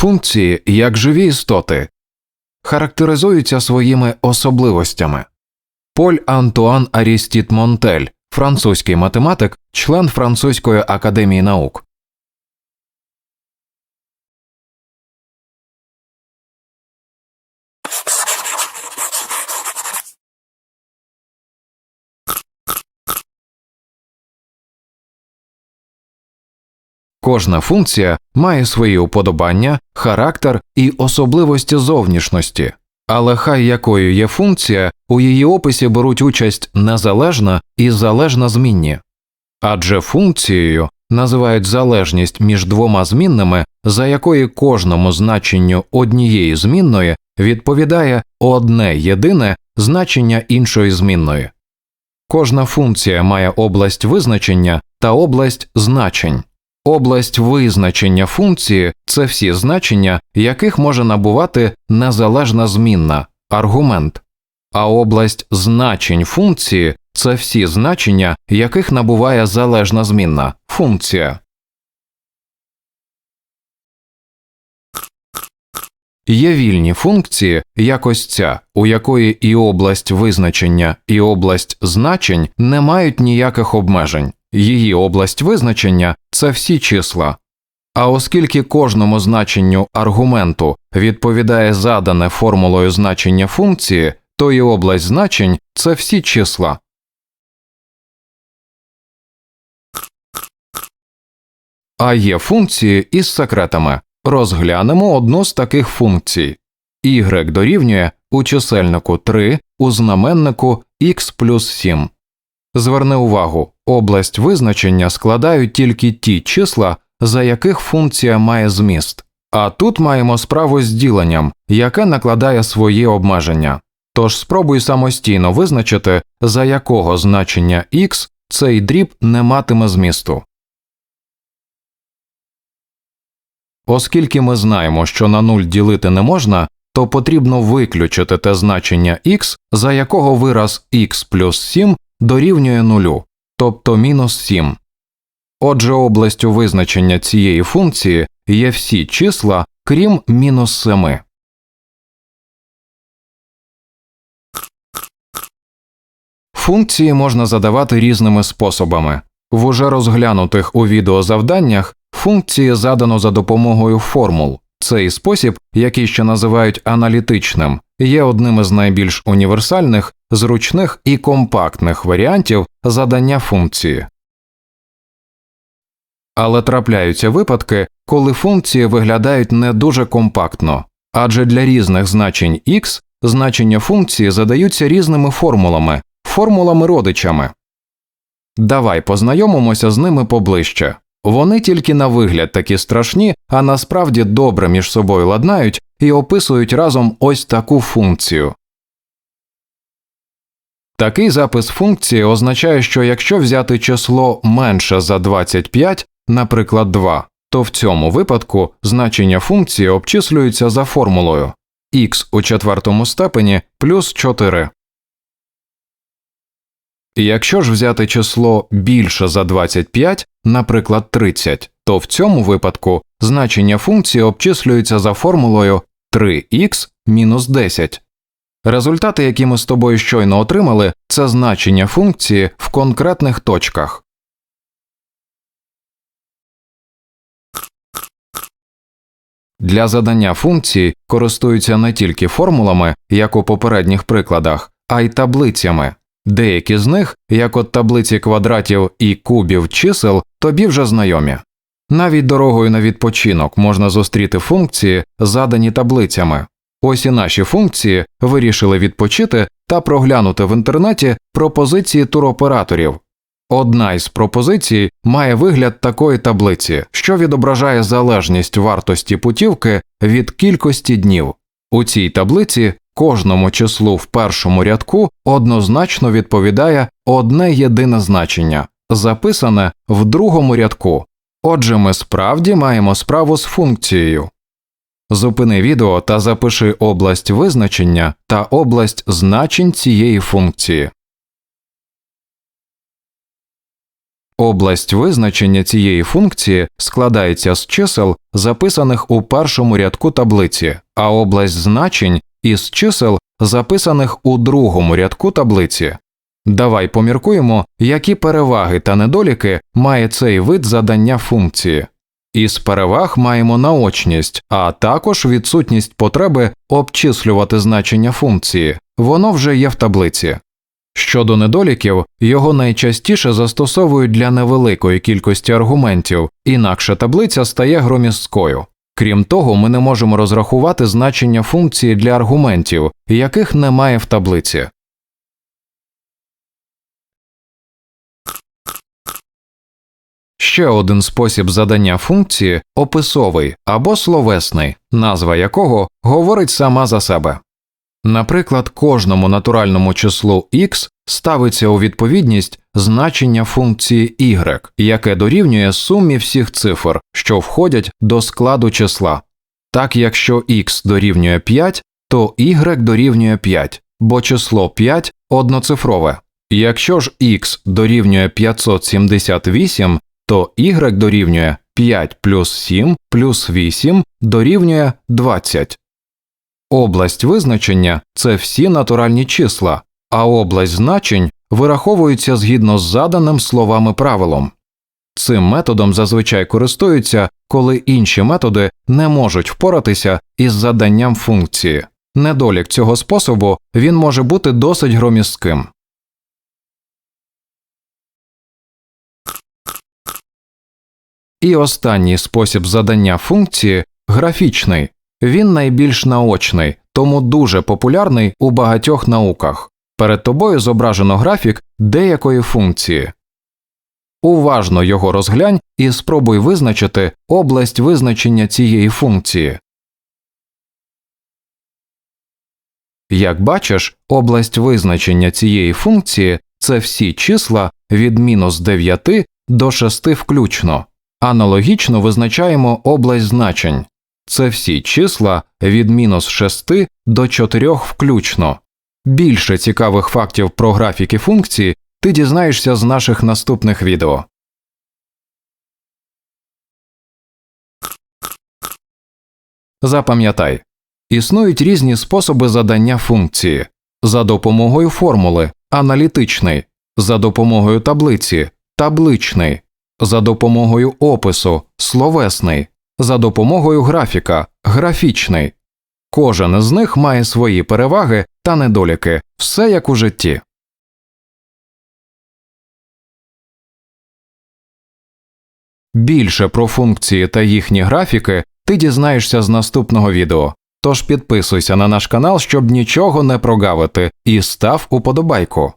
Функції, як живі істоти, характеризуються своїми особливостями. Поль Антуан Арістіт Монтель, французький математик, член Французької академії наук. Кожна функція має свої уподобання, характер і особливості зовнішності, але хай якою є функція, у її описі беруть участь незалежна і залежна змінні. Адже функцією називають залежність між двома змінними, за якої кожному значенню однієї змінної відповідає одне єдине значення іншої змінної. Кожна функція має область визначення та область значень. Область визначення функції це всі значення, яких може набувати незалежна змінна аргумент, а область значень функції це всі значення, яких набуває залежна змінна функція. Є вільні функції, як ось ця, у якої і область визначення, і область значень не мають ніяких обмежень. Її область визначення це всі числа. А оскільки кожному значенню аргументу відповідає задане формулою значення функції, то і область значень це всі числа. А є функції із секретами. Розглянемо одну з таких функцій. y дорівнює у чисельнику 3 у знаменнику x плюс 7. Зверни увагу, область визначення складають тільки ті числа, за яких функція має зміст, а тут маємо справу з діленням, яке накладає свої обмеження. Тож спробуй самостійно визначити, за якого значення x цей дріб не матиме змісту. Оскільки ми знаємо, що на 0 ділити не можна, то потрібно виключити те значення x, за якого вираз x плюс 7 дорівнює нулю, тобто мінус 7. Отже, областю визначення цієї функції є всі числа, крім мінус 7. Функції можна задавати різними способами. В уже розглянутих у відеозавданнях функції задано за допомогою формул. Цей спосіб, який ще називають аналітичним, є одним із найбільш універсальних, зручних і компактних варіантів задання функції. Але трапляються випадки, коли функції виглядають не дуже компактно, адже для різних значень x значення функції задаються різними формулами, формулами родичами. Давай познайомимося з ними поближче. Вони тільки на вигляд такі страшні, а насправді добре між собою ладнають і описують разом ось таку функцію. Такий запис функції означає, що якщо взяти число менше за 25, наприклад 2, то в цьому випадку значення функції обчислюється за формулою x у четвертому степені плюс 4. Якщо ж взяти число більше за 25, наприклад 30, то в цьому випадку значення функції обчислюється за формулою 3х мінус 10. Результати, які ми з тобою щойно отримали, це значення функції в конкретних точках. Для задання функції користуються не тільки формулами, як у попередніх прикладах, а й таблицями. Деякі з них, як от таблиці квадратів і кубів чисел, тобі вже знайомі. Навіть дорогою на відпочинок можна зустріти функції, задані таблицями. Ось і наші функції вирішили відпочити та проглянути в інтернеті пропозиції туроператорів. Одна із пропозицій має вигляд такої таблиці, що відображає залежність вартості путівки від кількості днів. У цій таблиці кожному числу в першому рядку однозначно відповідає одне єдине значення, записане в другому рядку. Отже, ми справді маємо справу з функцією. Зупини відео та запиши область визначення та область значень цієї функції. Область визначення цієї функції складається з чисел, записаних у першому рядку таблиці, а область значень із чисел, записаних у другому рядку таблиці. Давай поміркуємо, які переваги та недоліки має цей вид задання функції. Із переваг маємо наочність, а також відсутність потреби обчислювати значення функції, воно вже є в таблиці. Щодо недоліків, його найчастіше застосовують для невеликої кількості аргументів, інакше таблиця стає громісткою. Крім того, ми не можемо розрахувати значення функції для аргументів, яких немає в таблиці. Ще один спосіб задання функції описовий або словесний, назва якого говорить сама за себе. Наприклад, кожному натуральному числу x ставиться у відповідність значення функції y, яке дорівнює сумі всіх цифр, що входять до складу числа. Так, якщо x дорівнює 5, то y дорівнює 5, бо число 5 одноцифрове. Якщо ж x дорівнює 578, то y дорівнює 5 плюс 7 плюс 8 дорівнює 20. Область визначення це всі натуральні числа, а область значень вираховується згідно з заданим словами правилом. Цим методом зазвичай користуються, коли інші методи не можуть впоратися із заданням функції. Недолік цього способу він може бути досить громістким. І останній спосіб задання функції графічний. Він найбільш наочний, тому дуже популярний у багатьох науках. Перед тобою зображено графік деякої функції. Уважно його розглянь і спробуй визначити область визначення цієї функції. Як бачиш, область визначення цієї функції це всі числа від мінус 9 до 6 включно. Аналогічно визначаємо область значень це всі числа від мінус 6 до 4 включно. Більше цікавих фактів про графіки функції ти дізнаєшся з наших наступних відео. Запам'ятай існують різні способи задання функції за допомогою формули аналітичний, за допомогою таблиці табличний, за допомогою опису словесний, за допомогою графіка графічний. Кожен із них має свої переваги та недоліки, все як у житті. Більше про функції та їхні графіки ти дізнаєшся з наступного відео. Тож підписуйся на наш канал, щоб нічого не прогавити, і став уподобайку.